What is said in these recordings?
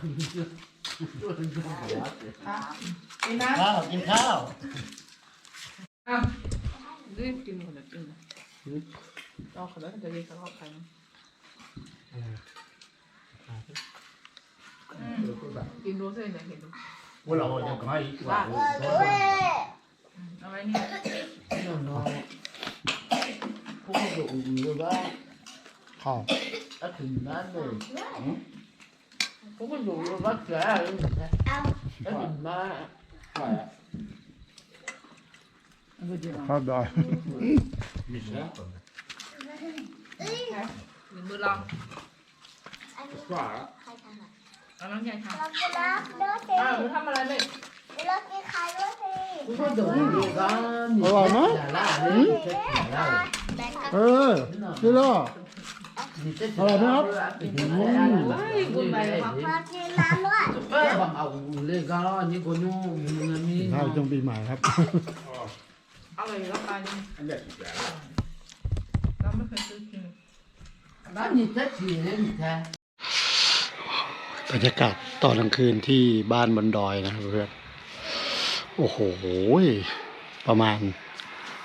อะกินนะข้าวกินข้าวอะรีบกินคนละกินนะเอาขนมจะรีบเข้าไปนะอืมกินดูเส้นเนี่ยเห็นดูว่าเราจะไม่ว่าอืมเอาไว้นี่พวกดุอยู่ว่าข้าว ถ้าถึงนั้นเลย พวกดุอยู่ว่าแก่แล้วถึงมาเอาไปกินเอาข้าวดอยมีนะหนึ่งมือลองว่าเอาน้องใหญ่ทำเรากินแล้วด้วยสิอ้าวหนูทำอะไรไม่เรากินไข่ด้วยสิพวกดุอยู่ก็อย่าล่าเลยอย่าล่าเลยแบ่งกันเอ อนี่ล่ะเฮ้ยคุณไปเลยครับมากินน้ำด้วยเออบังเอาเลยก็นี่คนนู้นมีข้าวจงปีใหม่ครับเอาเลยแล้วไปนี่อันเด็ดเราไม่เคยซื้อกินบ้านนี้จะฉี่เลยแท้บรรยากาศตอนกลางคืนที่บ้านบนดอยนะครับเพื่อนโอ้โห ประมาณ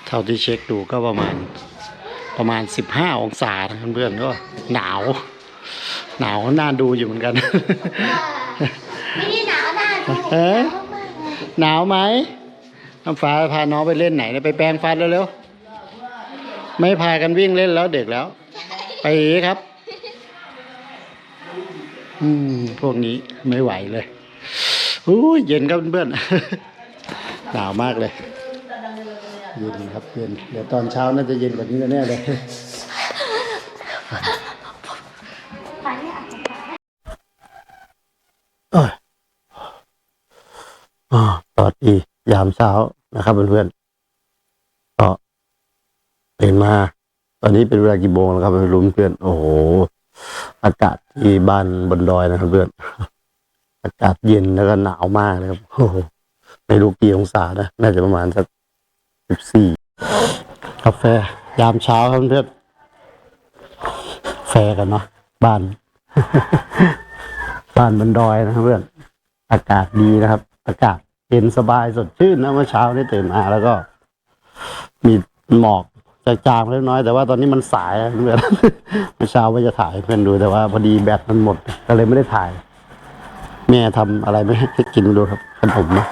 เท่าที่เช็คดูก็ประมาณ ประมาณสิบห้าองศานะครับเพื่อนก็หนาว หนาวน่าดูอยู่เหมือนกัน ไม่ได้หนาวหน้าดูเอ๊ะหนาวมากเลยหนาวไหมน้ำฟ้าพาน้องไปเล่นไหนเนี่ยไปแปรงฟันเร็วๆไม่พากันวิ่งเล่นแล้วเด็กแล้ว ไปครับ อืมพวกนี้ไม่ไหวเลยอู้ยเย็นครับเพื่อนๆหนาวมากเลย เย็นครับเย็นเดี๋ยวตอนเช้าน่าจะเย็นกว่านี้แน่เลยไปเนี่ยเอยอาตอนอียามเช้านะครับเพื่อนๆก็ตื่นมา ตอนนี้เป็นเวลากี่โมงแล้วครับไม่รู้เพื่อนโอ้โห อากาศที่บ้านบนดอยนะครับเพื่อนอากาศเย็นแล้วก็หนาวมากนะครับโอ้โหไม่รู้กี่องศานะ น่าจะประมาณสัก สิบสี่กาแฟ ยามเช้าครับเพื่อนแฟกันเนาะบ้าน บ้านบนดอยนะครับเพื่อน อากาศดีนะครับ อากาศเย็นสบายสดชื่นนะเมื่อเช้าได้ตื่นมาแล้วก็ มีหมอกจางๆเล็กน้อยแต่ว่าตอนนี้มันสายเพื่อนเมื่อเช้าว่าจะถ่ายเพื่อนดูแต่ว่า พอดีแบตมันหมดก็เลยไม่ได้ถ่าย แม่ทำอะไรไม่ให้กินดูครับขนมนะ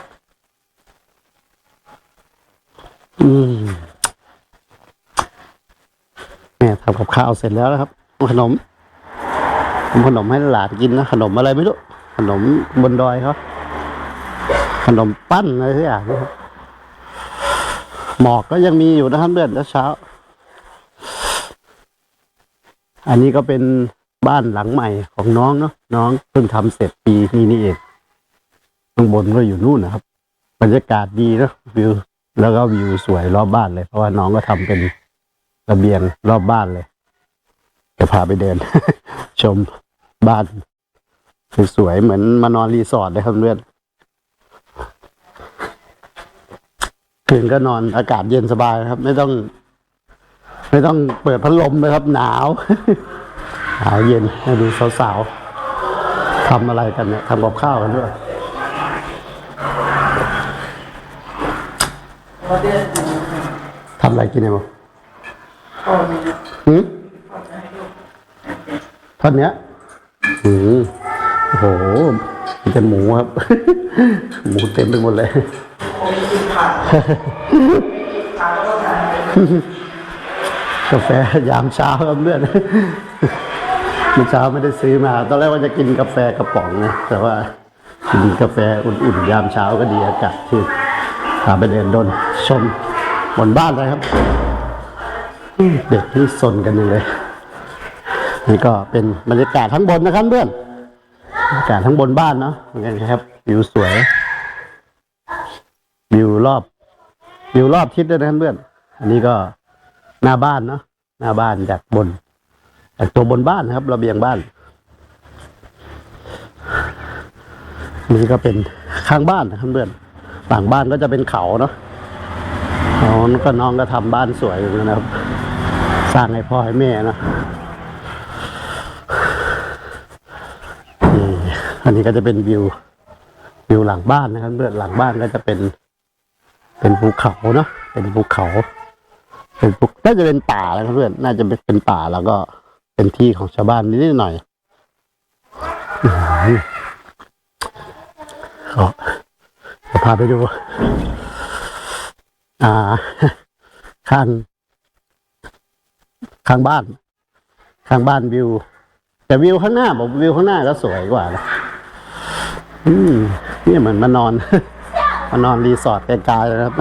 อืมแม่ทำกับข้าวเสร็จแล้วนะครับ ขนมทำขนมให้หลานกินนะขนมอะไรไม่รู้ขนมบนดอยเขาขนมปั้นอะไรสักอย่างนะครับหมอกก็ยังมีอยู่นะครับเดือนเช้า อันนี้ก็เป็นบ้านหลังใหม่ของน้องเนาะน้องเพิ่งทำเสร็จปีนี้นี่เองข้างบนก็อยู่นู่นนะครับ บรรยากาศดีเนาะวิว แล้วก็วิวสวยรอบบ้านเลย เพราะว่าน้องก็ทำเป็นระเบียงรอบบ้านเลย จะพาไปเดิน ชมบ้านสวยๆเหมือนมานอนรีสอร์ทเลยครับเพื่อนคืนก็นอนอากาศเย็นสบายครับ ไม่ต้อง ไม่ต้องเปิดพัดลมเลยครับ หนาวหนาวเย็นดูสาวๆทำอะไรกันเนี่ยทำกับข้าวกันด้วย ทำอะไรกินเนี่ยมั้งหืมท่อนเนี้ยอืมโอ้โหมีแต่หมูครับ หมูเต็มไปหมดเลยกาแฟยามเช้าครับเพื่อนเมื่อเช้าไม่ได้ซื้อมา ตอนแรกว่าจะกินกาแฟกระป๋องนะ แต่ว่ากินกาแฟอุ่นๆยามเช้าก็ดีอากาศที่ พาไปเดินดนชมบนบ้านเลยครับ เด็กที่สนกันยังเลย นี่ก็เป็นบรรยากาศทั้งบนนะครับเพื่อนบรรยากาศทั้งบนบ้านเนาะเหมือนกันครับ วิวสวย วิวรอบ วิวรอบทิศด้วยนะครับเพื่อน อันนี้ก็หน้าบ้านเนาะ หน้าบ้านจากบน จากตัวบนบ้านนะครับ ระเบียงบ้านนี่ก็เป็นข้างบ้านนะครับเพื่อน ต่างบ้านก็จะเป็นเขาเนาะน้องก็น้องก็ทำบ้านสวยอยู่นะครับ สร้างให้พ่อให้แม่เนาะอันนี้ก็จะเป็นวิววิวหลังบ้านนะครับเพื่อนหลังบ้านก็จะเป็น เป็นภูเขาเนาะเป็นภูเขา เป็นภูน่าจะเป็นป่าแล้วครับเพื่อนน่าจะเป็นป่าแล้วก็เป็นที่ของชาวบ้านนิดหน่อยอื้อหือก็ พาไปดู อ่า ข้าง ข้างบ้าน ข้างบ้านวิว แต่วิวข้างหน้าผมวิวข้างหน้าก็สวยกว่านะอืมนี่เหมือนมานอน มานอนรีสอร์ทไกลๆเลยครับ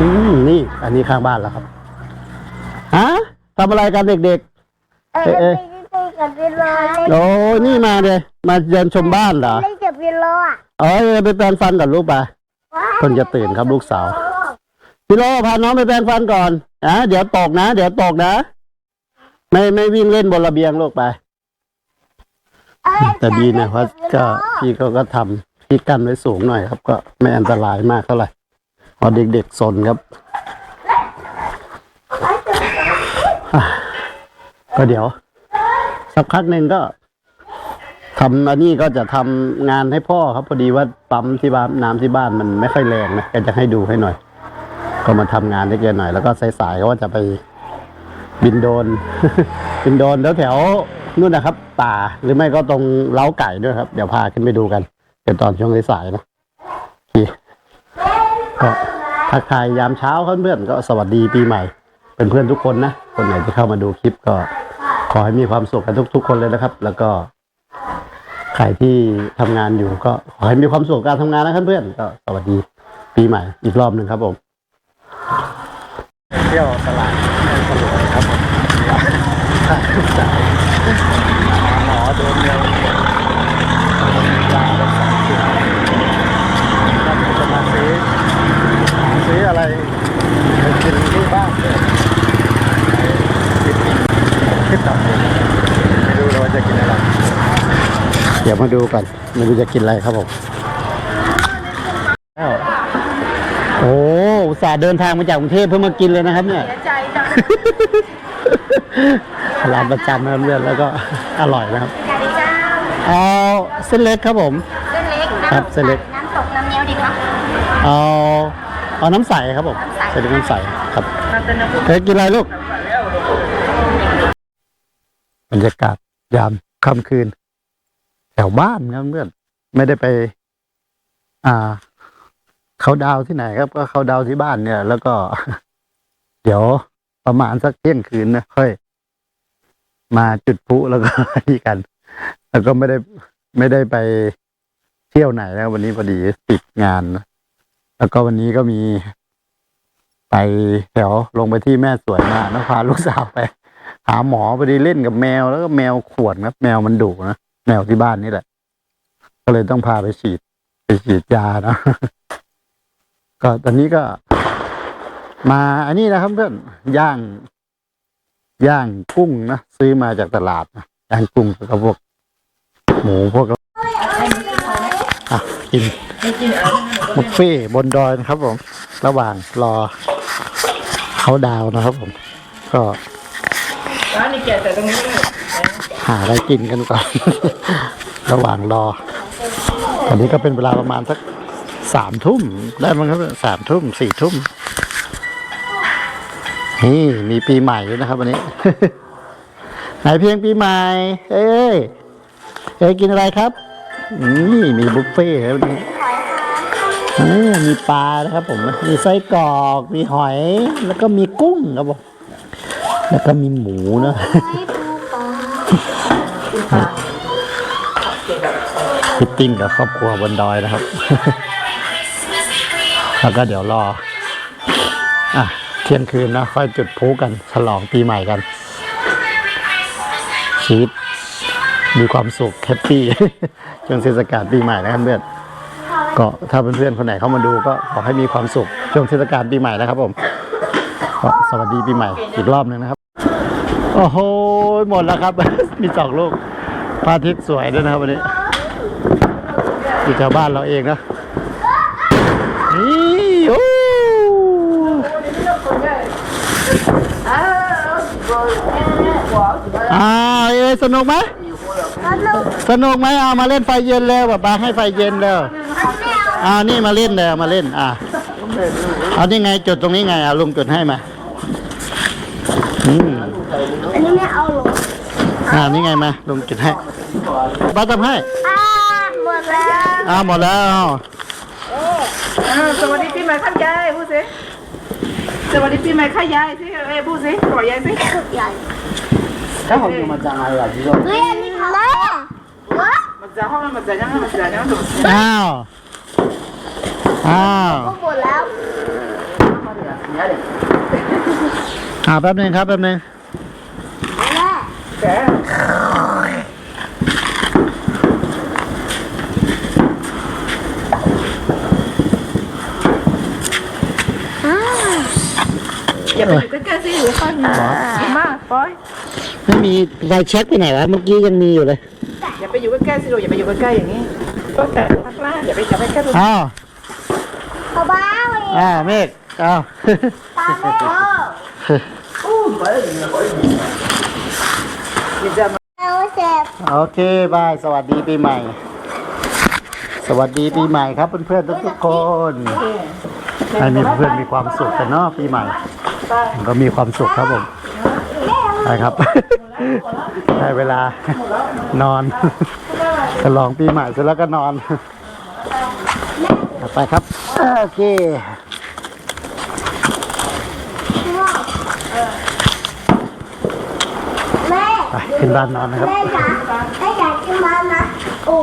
อืมนี่ อันนี้ข้างบ้านแล้วครับฮะทำอะไรกันเด็กเออเอ๊ะไป กับพี่โลๆโอ้นี่มาเลยมาเดินชมบ้านเหรอเล่นกับพี่โลอะเอ้ยไปแปรงฟันกับลูกไปเพิ่งจะตื่นครับลูกสาวพี่โลพาน้องไปแปรงฟันก่อนนะเดี๋ยวตกนะ เดี๋ยวตกนะ ไม่ไม่วิ่งเล่นบนระเบียงลูกไป แต่ดีนะเพราะก็พี่เขาก็ทำที่กั้นไว้สูงหน่อยครับ ก็ไม่อันตรายมากเท่าไหร่เพอเด็กๆสนครับอะก็เดี๋ยว สักพักหนึ่งก็ทำอันนี้ก็จะทำงานให้พ่อครับ พอดีว่าปั๊มที่บ้านน้ำที่บ้านมันไม่ค่อยแรงนะแกจะให้ดูให้หน่อย ก็มาทำงานให้แกหน่อย แล้วก็สายๆก็ว่าจะไปบินโดน บินโดนแถวนู่นนะครับ ป่าหรือไม่ก็ตรงเล้าไก่ด้วยครับ เดี๋ยวพาขึ้นไปดูกันเดี๋ยวตอนช่วงสายๆนะก็ทักทายยามเช้าเพื่อนก็สวัสดีปีใหม่ เป็นเพื่อนทุกคนนะคนไหนที่เข้ามาดูคลิปก็ ขอให้มีความสุขกันทุก ๆ คนเลยนะครับ แล้วก็ใครที่ทำงานอยู่ก็ขอให้มีความสุขกับการทำงานนะครับเพื่อนก็สวัสดีปีใหม่อีกรอบหนึ่งครับผมเที่ยวตลาดแม่สลวยครับผมหมอโดนเร็วลาไปสองจุดครับจะมาซื้อซื้ออะไรไปกินที่บ้านเลยขึ้นต่อไม่รู้เราจะกินอะไร เดี๋ยวมาดูกันไม่รู้จะกินอะไรครับผมแล้วโอ้อุตส่าห์เดินทางมาจากกรุงเทพเพื่อมากินเลยนะครับเนี่ย เสียใจจังร้านประจำนะครับเพื่อนแล้วก็อร่อยนะครับกาดิจ้าเอาเส้นเล็กครับผม เส้นเล็กครับเส้นเล็ก น้ำตกน้ำเงี้ยวดีคะเอาเอาน้ำใสครับผมน้ำใสเส้นเล็กน้ำใสครับรัตนบุรีเคยกินอะไรลูก บรรยากาศยามค่ำคืน แถวบ้านครับเพื่อนไม่ได้ไป อ่าเขาดาวที่ไหนครับ ก็เขาดาวที่บ้านเนี่ย แล้วก็ เดี๋ยวประมาณสักเที่ยงคืนนะค่อย มาจุดพลุแล้วก็นี่กัน แล้วก็ไม่ได้ไม่ได้ไปเที่ยวไหนนะวันนี้พอดีติดงานนะแล้วก็วันนี้ก็มีไปแถวลงไปที่แม่สวยมานะพาลูกสาวไป หาหมอพอดีเล่นกับแมวแล้วก็แมวขวดนะแมวมันดุนะ แมวที่บ้านนี่แหละ ก็เลยต้องพาไปฉีด ไปฉีดยานะก็ตอนนี้ก็ มาอันนี้นะครับเพื่อนย่าง ย่างกุ้งนะซื้อมาจากตลาดนะย่างกุ้งแล้วก็พวก หมูพวกอะกินบุฟเฟ่บนดอยนะครับผม ระหว่างรอเขาดาวนะครับผม ก็ร้านนี้แกแต่ตรงนี้ หาอะไรกินกันก่อน ระหว่างรอ ตอนนี้ก็เป็นเวลาประมาณสักสามทุ่มได้มั้งครับสามทุ่มสี่ทุ่มนี่มีปีใหม่ด้วยนะครับวันนี้ ไหนเพียงปีใหม่ เอ้ยเอ้ยกินอะไรครับนี่มีบุฟเฟ่ต์ครับวันนี้มีปลานะครับผมมีไส้กรอกมีหอย แล้วก็มีกุ้งครับผมแล้วก็มีหมูนะ ฟิตติ้งกับครอบครัวบนดอยนะครับ แล้วก็เดี๋ยวรอ อะ เที่ยงคืนนะ ค่อยจุดพลุกัน ฉลองปีใหม่กัน ชีวิตมีความสุขแฮปปี้ช่วงเทศกาลปีใหม่นะครับเพื่อนก็ถ้าเพื่อนๆคนไหนเข้ามาดูก็ขอให้มีความสุขช่วงเทศกาลปีใหม่นะครับผมก็สวัสดีปีใหม่อีกรอบหนึ่งนะครับ โอ้โห หมดแล้วครับ มีสองลูก พระอาทิตย์สวยด้วยนะครับวันนี้อยู่แถวบ้านเราเองนะนี่โอ้อ่าเอ้ยสนุกไหมแล้วลูกสนุกไหมเอามาเล่นไฟเย็นแล้วป๊าป๊าให้ไฟเย็นแล้วไม่เอาอ่านี่มาเล่นแล้วมาเล่น อ่าเอานี่ไงจุดตรงนี้ไงอะลุงจุดให้มาอืมอันนี้ไม่เอาหรอกอ่านี่ไงมาลุงจุดให้ ป้าทำให้อ่าหมดแล้วอ่าหมดแล้วอ่าสวัสดีปีใหม่ข้ายายพูดสิสวัสดีปีใหม่ข้ายายสิเอ้ยพูดสิขอยายสิใหญ่ Các hộp nhưng mà chẳng ai là gì đâu เฮ้ยอันนี้ของแม่มันจะห้องมันจะยังมันจะยังถูกอ้าวอ้าวก็หมดแล้ว Nhớ đi อ่าแป๊บนึงครับแป๊บนึงแม่แก อย่าไปอยู่ใกล้ๆสิหรือค่อยมามาปอยไม่มีไฟเช็คไปไหนวะเมื่อกี้ยังมีอยู่เลยอย่าไปอยู่ใกล้ๆสิลูกอย่าไปอยู่ใกล้ๆอย่างนี้ก็แต่พักล่าอย่าไปจับไปใกล้ตัวอ้าวเอาบ้าเลยอ้าวเมฆอ้าวตาแม่อย่าจะมาเอาเจ็บโอเคบายสวัสดีปีใหม่ สวัสดีปีใหม่ครับเพื่อนๆทุกๆคนให้มีเพื่อนมีความสุขกันเนาะปีใหม่ ก็มีความสุขครับผมใช่ครับได้เวลานอนฉลองปีใหม่เสร็จแล้วก็นอนไปครับ โอเคแม่ไปขึ้นบ้านนอนนะครับแม่จ๋าแม่จ๋ากินมานะโอ้